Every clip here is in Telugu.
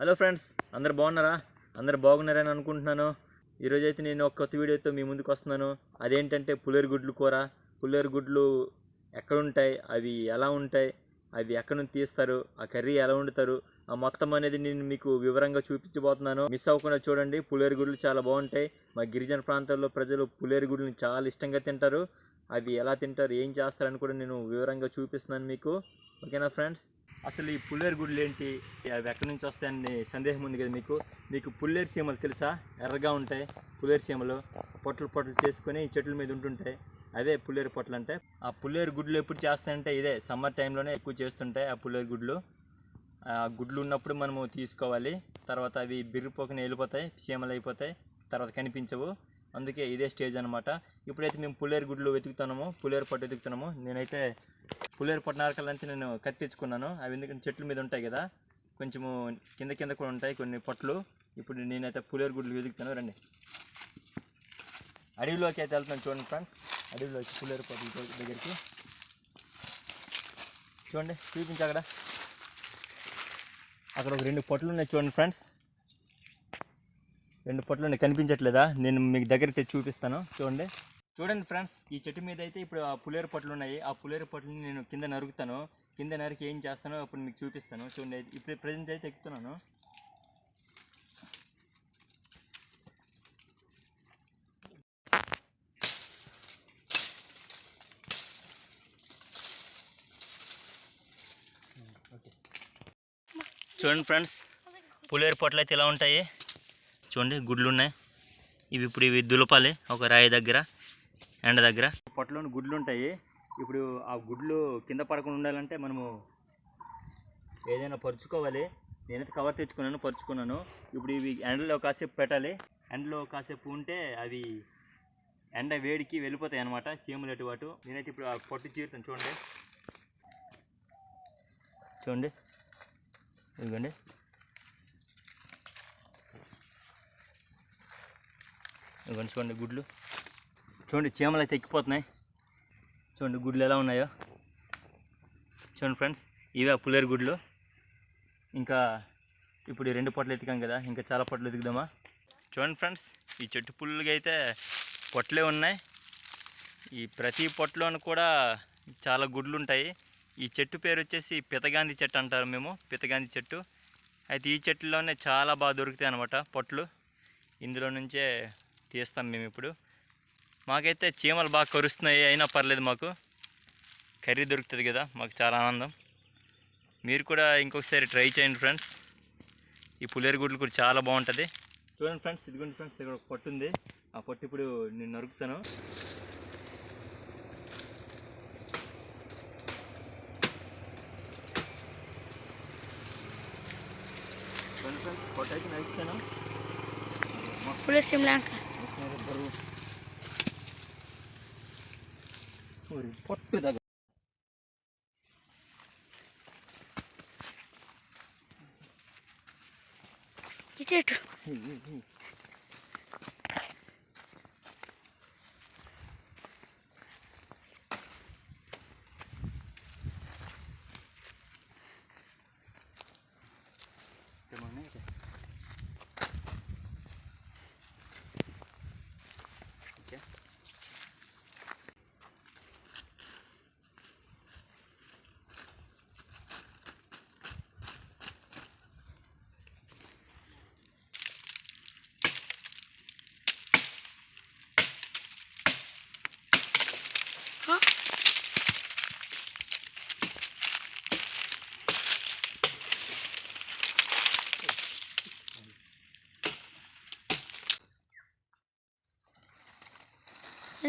హలో ఫ్రెండ్స్ అందరు బాగున్నారా? అందరు బాగున్నారని అనుకుంటున్నాను. ఈరోజు అయితే నేను ఒక కొత్త వీడియోతో మీ ముందుకు వస్తున్నాను. అదేంటంటే పులేరు గుడ్లు కూర. పులేరు గుడ్లు ఎక్కడ ఉంటాయి అవి ఎలా ఉంటాయి? అవి ఎక్కడ నుంచి తీస్తారు? ఆ కర్రీ ఎలా వండుతారు? ఆ మొత్తం అనేది నేను మీకు వివరంగా చూపించబోతున్నాను. మిస్ అవ్వకుండా చూడండి. పులేరు గుడ్లు చాలా బాగుంటాయి. మా గిరిజన ప్రాంతాల్లో ప్రజలు పులేరు గుడ్లను చాలా ఇష్టంగా తింటారు. అవి ఎలా తింటారు? ఏం చేస్తారని కూడా నేను వివరంగా చూపిస్తున్నాను మీకు. ఓకేనా ఫ్రెండ్స్? అసలు ఈ పుల్లేరు గుడ్లు ఏంటి అవి ఎక్కడి నుంచి వస్తాయని సందేహం ఉంది కదా మీకు? మీకు పుల్లేరు సీమలు తెలుసా? ఎర్రగా ఉంటాయి పుల్లేరు సీమలు పొట్లు పొట్లు చేసుకొని ఈ చెట్ల మీద ఉంటుంటాయి. అదే పుల్లేరు పొట్లు అంటే ఆ పుల్లేరు గుడ్లు ఎప్పుడు చేస్తాయంటే ఇదే సమ్మర్ టైంలోనే ఎక్కువ చేస్తుంటాయి ఆ పుల్లేరు గుడ్లు. ఆ గుడ్లు ఉన్నప్పుడు మనము తీసుకోవాలి. తర్వాత అవి బిర్రిపోకనే వెళ్ళిపోతాయి సీమలు అయిపోతాయి తర్వాత కనిపించవు. అందుకే ఇదే స్టేజ్ అనమాట ఇప్పుడైతే మేము పులేరు గుడ్లు వెతుకుతున్నాము పులేరు పట్టు వెతుకుతున్నాము. నేనైతే పులేరు పట్టు నరకాలంటే నేను కత్తిచ్చుకున్నాను అవి ఎందుకంటే చెట్ల మీద ఉంటాయి కదా కొంచెము కింద కింద కూడా ఉంటాయి కొన్ని పొట్లు. ఇప్పుడు నేనైతే పులేరు గుడ్లు వెతుకుతాను రండి. అడవిలోకి అయితే వెళ్తాను చూడండి ఫ్రెండ్స్. అడవిలోకి పులేరు పట్టు దగ్గరికి. చూడండి చూపించు అక్కడ. అక్కడ ఒక రెండు పొట్లు ఉన్నాయి చూడండి ఫ్రెండ్స్. రెండు పొట్లు కనిపించట్లేదా? నేను మీకు దగ్గర తెచ్చి చూపిస్తాను. చూడండి. చూడండి ఫ్రెండ్స్ ఈ చెట్టు మీద అయితే ఇప్పుడు ఆ పులేరు పొట్లు ఉన్నాయి. ఆ పులేరు పొట్లని నేను కింద నరుకుతాను. కింద నరికి ఏం చేస్తానో అప్పుడు మీకు చూపిస్తాను. చూడండి ఇప్పుడు ప్రజెంట్ అయితే ఎక్కుతున్నాను. చూడండి ఫ్రెండ్స్ పులేరు పొట్లు అయితే ఇలా ఉంటాయి. చూడండి గుడ్లు ఉన్నాయి ఇవి ఇప్పుడు ఇవి దులపాలి ఒక రాయి దగ్గర ఎండ దగ్గర. పొట్టలోని గుడ్లు ఉంటాయి ఇప్పుడు ఆ గుడ్లు కింద పడకుండా ఉండాలంటే మనము ఏదైనా పరుచుకోవాలి. నేనైతే కవర్ తెచ్చుకున్నాను పరుచుకున్నాను. ఇప్పుడు ఇవి ఎండలో కాసేపు పెట్టాలి. ఎండలో కాసేపు ఉంటే అవి ఎండ వేడికి వెళ్ళిపోతాయి అనమాట చీమలు అటువాటు నేనైతే ఇప్పుడు ఆ పొట్టు చీరుతాను చూడండి. చూడండి. ఇదిగోండి. ఇదిగోండి చూడండి గుడ్లు. చూడండి చీమలు అయితే ఎక్కిపోతున్నాయి. చూడండి గుడ్లు ఎలా ఉన్నాయో. చూడండి ఫ్రెండ్స్ ఇవే ఆ పులేరు గుడ్లు. ఇంకా ఇప్పుడు రెండు పొట్లు ఎతికాం కదా ఇంకా చాలా పొట్లు ఎతుకుదామా చూడండి ఫ్రెండ్స్ ఈ చెట్టు పుల్లుగా అయితే పొట్లే ఉన్నాయి. ఈ ప్రతి పొట్లోనూ కూడా చాలా గుడ్లు ఉంటాయి. ఈ చెట్టు పేరు వచ్చేసి పితగాంధి చెట్టు అంటారు మేము పితగాంధి చెట్టు. అయితే ఈ చెట్టులోనే చాలా బాగా దొరుకుతాయి అనమాట పొట్లు. ఇందులో నుంచే తీస్తాం మేము ఇప్పుడు. మాకైతే చీమలు బాగా కరుస్తున్నాయి అయినా పర్లేదు మాకు. కర్రీ దొరుకుతుంది కదా మాకు చాలా ఆనందం. మీరు కూడా ఇంకొకసారి ట్రై చేయండి ఫ్రెండ్స్. ఈ పులేరు గుడ్లు కూడా చాలా బాగుంటుంది. చూడండి ఫ్రెండ్స్ ఇదిగోండి ఫ్రెండ్స్ ఇక్కడ ఒక పొట్టు ఉంది. ఆ పొట్టు ఇప్పుడు నేను నరుకుతాను. చూడండి ఫ్రెండ్స్ పొట్టు అయితే నరుకుతాను ஒரு ஒரு பொட்டு தக Get it.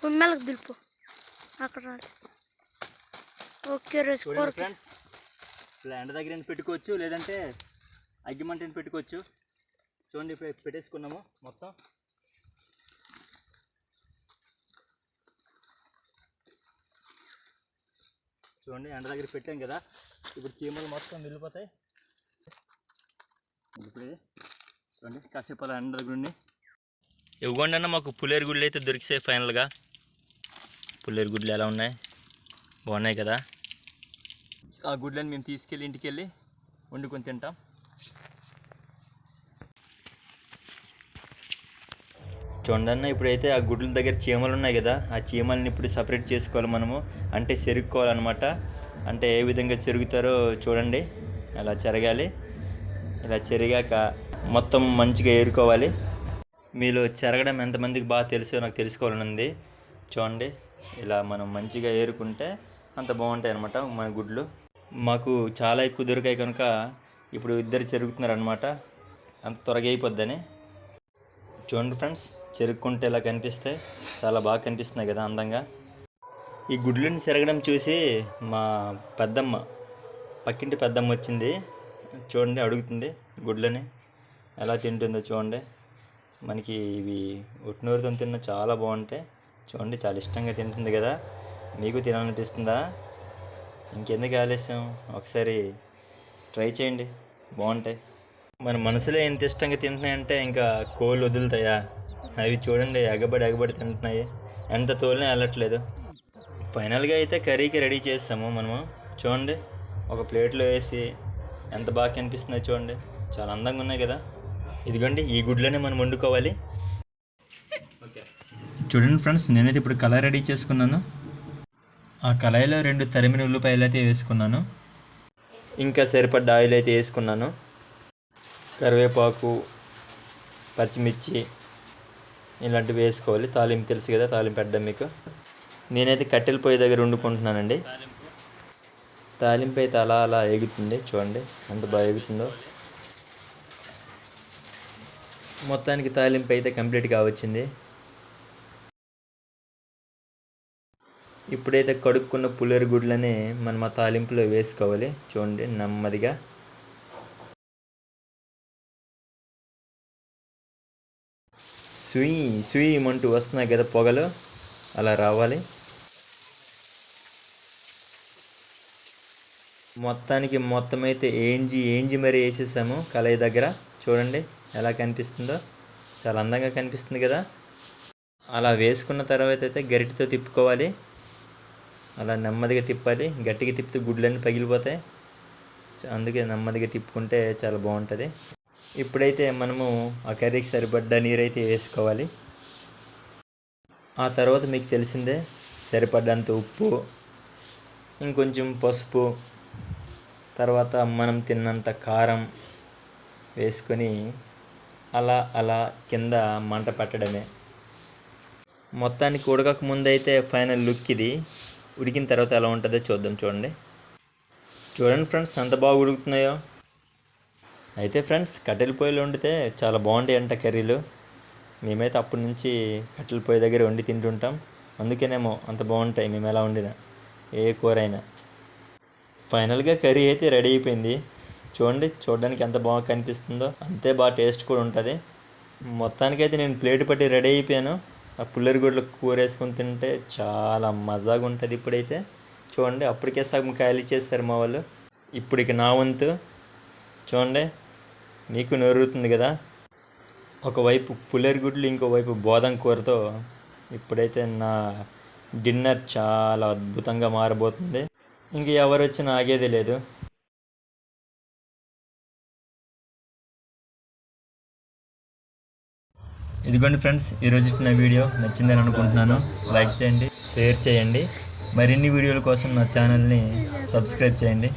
కొమ్మెలకు దులుపు. అక్కడ రాదు. ఓకే రెస్కోర్ ఫ్రెండ్స్ ప్లాంట్ దగ్గర పెట్టుకోవచ్చు లేదంటే అగ్గిమంటని పెట్టుకోవచ్చు? చూడండి పెట్టేసుకున్నాము మొత్తం. చూడండి ఎండ దగ్గర పెట్టాం కదా. ఇప్పుడు చీమలు మొత్తం వెళ్ళిపోతాయి ఇప్పుడు చూడండి కాసేపు అలా ఎండ దగ్గర ఉండి. ఇవ్వండి అన్న మాకు పులేరు గుళ్ళు అయితే దొరికిసాయి ఫైనల్గా. పుల్లేరు గుడ్లు ఎలా ఉన్నాయి? బాగున్నాయి కదా. ఆ గుడ్లను మేము తీసుకెళ్ళి ఇంటికి వెళ్ళి వండుకొని తింటాం. చూడండి ఇప్పుడైతే ఆ గుడ్ల దగ్గర చీమలు ఉన్నాయి కదా ఆ చీమల్ని ఇప్పుడు సపరేట్ చేసుకోవాలి మనము. అంటే చెరుక్కోవాలన్నమాట. అంటే ఏ విధంగా చెరుగుతారో చూడండి. అలా చెరగాలి. ఇలా చెరిగాక మొత్తం మంచిగా ఏరుకోవాలి. మీలో చెరగడం ఎంతమందికి బాగా తెలుసో నాకు తెలుసుకోవాలని ఉంది చూడండి. ఇలా మనం మంచిగా ఏరుకుంటే అంత బాగుంటాయి అనమాట మన గుడ్లు. మాకు చాలా ఎక్కువ దొరికాయి కనుక ఇప్పుడు ఇద్దరు చెరుగుతున్నారు అనమాట అంత త్వరగా అయిపోద్దని. చూడండి ఫ్రెండ్స్ చెరుక్కుంటే ఇలా కనిపిస్తాయి చాలా బాగా కనిపిస్తున్నాయి కదా అందంగా. ఈ గుడ్లను చెరగడం చూసి మా పెద్దమ్మ పక్కింటి పెద్దమ్మ వచ్చింది. చూడండి అడుగుతుంది గుడ్లని ఎలా తింటుందో చూడండి. మనకి ఇవి ఉట్నూరుతో తిన్న చాలా బాగుంటాయి. చూడండి చాలా ఇష్టంగా తింటుంది కదా. మీకు తినాలనిపిస్తుందా? ఇంకెందుకు ఆలస్యం? ఒకసారి ట్రై చేయండి. బాగుంటాయి. మన మనసులో ఎంత ఇష్టంగా తింటున్నాయంటే ఇంకా కోళ్ళు వదులుతాయా? అవి చూడండి ఎగబడి ఎగబడి తింటున్నాయి. ఎంత తోలినా వెళ్ళట్లేదు. ఫైనల్గా అయితే కర్రీకి రెడీ చేస్తాము మనము. చూడండి ఒక ప్లేట్లో వేసి ఎంత బాగా కనిపిస్తుందో చూడండి. చాలా అందంగా ఉన్నాయి కదా. ఇదిగోండి ఈ గుడ్లనే మనం వండుకోవాలి. చూడండి ఫ్రెండ్స్ నేనైతే ఇప్పుడు కళాయి రెడీ చేసుకున్నాను. ఆ కళాయిలో రెండు తరిమిన ఉల్లిపాయలు అయితే వేసుకున్నాను. ఇంకా సరిపడ్డ ఆయిల్ అయితే వేసుకున్నాను. కరివేపాకు పచ్చిమిర్చి ఇలాంటివి వేసుకోవాలి. తాలింపు తెలుసు కదా తాలింపు పెట్టడం మీకు. నేనైతే కట్టెల పొయ్యి దగ్గర వండుకుంటున్నానండి. తాలింపు అయితే అలా అలా ఎగుతుంది చూడండి ఎంత బాగా ఎగుతుందో. మొత్తానికి తాలింపు అయితే కంప్లీట్గా వచ్చింది. ఇప్పుడైతే కడుక్కున్న పులేరు గుడ్లని మనం ఆ తాలింపులో వేసుకోవాలి. చూడండి నెమ్మదిగా. సుయి సుయి అంటూ వస్తున్నాయి కదా పొగలు. అలా రావాలి. మొత్తానికి మొత్తం అయితే ఏంజి ఏంజి మరి వేసేసాము కలయి దగ్గర. చూడండి ఎలా కనిపిస్తుందో. చాలా అందంగా కనిపిస్తుంది కదా. అలా వేసుకున్న తర్వాత అయితే గరిటితో తిప్పుకోవాలి. అలా నెమ్మదిగా తిప్పాలి. గట్టిగా తిప్పితే గుడ్లన్నీ పగిలిపోతాయి. అందుకే నెమ్మదిగా తిప్పుకుంటే చాలా బాగుంటుంది. ఇప్పుడైతే మనము ఆ కర్రీకి సరిపడ్డ నీరైతే వేసుకోవాలి. ఆ తర్వాత మీకు తెలిసిందే సరిపడ్డంత ఉప్పు ఇంకొంచెం పసుపు తర్వాత మనం తిన్నంత కారం వేసుకొని అలా అలా కింద మంట పెట్టడమే. మొత్తానికి ఉడకక ముందైతే ఫైనల్ లుక్ ఇది. ఉడికిన తర్వాత ఎలా ఉంటుందో చూద్దాం చూడండి. చూడండి ఫ్రెండ్స్ ఎంత బాగా ఉడుకుతున్నాయో. అయితే ఫ్రెండ్స్ కట్టెల పొయ్యిలో వండితే చాలా బాగుంటాయి అంట కర్రీలు. మేమైతే అప్పటి నుంచి కట్టెల పొయ్యి దగ్గర వండి తింటుంటాం. అందుకేనేమో అంత బాగుంటాయి మేము ఎలా వండినా ఏ కూర అయినా ఫైనల్గా కర్రీ అయితే రెడీ అయిపోయింది. చూడండి చూడడానికి ఎంత బాగా కనిపిస్తుందో అంతే బాగా టేస్ట్ కూడా ఉంటుంది. మొత్తానికైతే నేను ప్లేట్ పట్టి రెడీ అయిపోయాను. ఆ పుల్లరి గుడ్లు కూర వేసుకొని తింటే చాలా మజాగా ఉంటుంది ఇప్పుడైతే. చూడండి అప్పటికే సగం ఖాళీ ఇచ్చేస్తారు మా వాళ్ళు. ఇప్పుడు ఇక నా వంతు. చూడండి మీకు నోరుతుంది కదా? ఒకవైపు పుల్లరి గుడ్లు ఇంకోవైపు బోధం కూరతో ఇప్పుడైతే నా డిన్నర్ చాలా అద్భుతంగా మారబోతుంది. ఇంక ఎవరు వచ్చినా ఆగేది లేదు. ఇదిగోండి ఫ్రెండ్స్ ఈరోజు నా వీడియో నచ్చిందని అనుకుంటున్నాను. లైక్ చేయండి షేర్ చేయండి. మరిన్ని వీడియోల కోసం నా ఛానల్ని సబ్స్క్రైబ్ చేయండి.